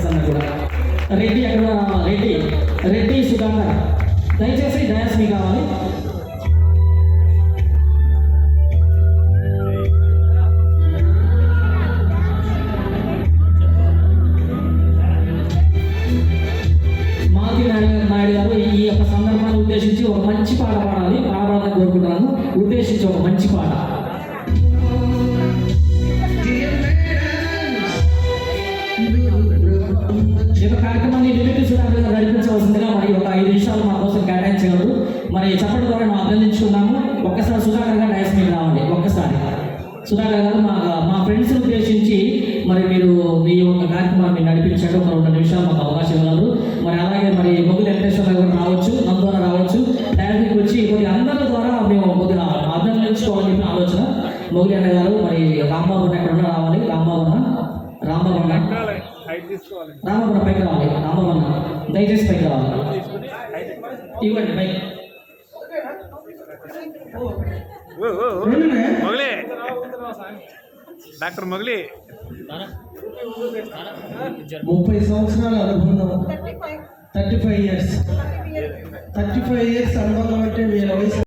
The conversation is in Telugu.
ఫ్రెండ్స్ అన్న కూడా. రెడ్డి అక్కడ రెడ్డి రెడ్డి సుధాకర్. దయచేసి డయాస్ మీ కావాలి. ఈ సందర్భాన్ని ఉద్దేశించి ఒక మంచి పాట పాడాలి. పాడాలని కోరుకుంటున్నాను. ఉద్దేశించి ఒక మంచి పాట. మరి చప్పటి ద్వారా మేము అభినందించుకున్నాము. ఒక్కసారి సుధాకర్ గారు డయాస్ మీద రావండి. ఒక్కసారి. సుధాకర్ గారు మా మా ఫ్రెండ్స్ ఉద్దేశించి మరి మీరు మీ యొక్క కార్యక్రమాన్ని నడిపించారు ఒక రెండు నిమిషాలు మాకు అవకాశం ఇవ్వగలరు. మరి అలాగే మరి మొగ్గు వెంకటేశ్వర గారు కూడా రావచ్చు. మన ద్వారా రావచ్చు. డైరెక్ట్కి వచ్చి కొద్ది అందరి ద్వారా మేము కొద్దిగా అభినందించుకోవాలని చెప్పిన ఆలోచన. మొగ్గు అన్న గారు మరి రాంబాబు ఎక్కడ ఉన్నా రావాలి. రాంబాబు అన్న రాంబాబు పైకి రావాలి. రామగుణ దయచేసి పైకి రావాలి. ఇవ్వండి బైక్ మొగలే. డాక్టర్ మొగలి. ముప్పై సంవత్సరాల అనుబంధం. Thirty five years thirty five years అనుబంధం అంటే వీళ్ళ వయసు.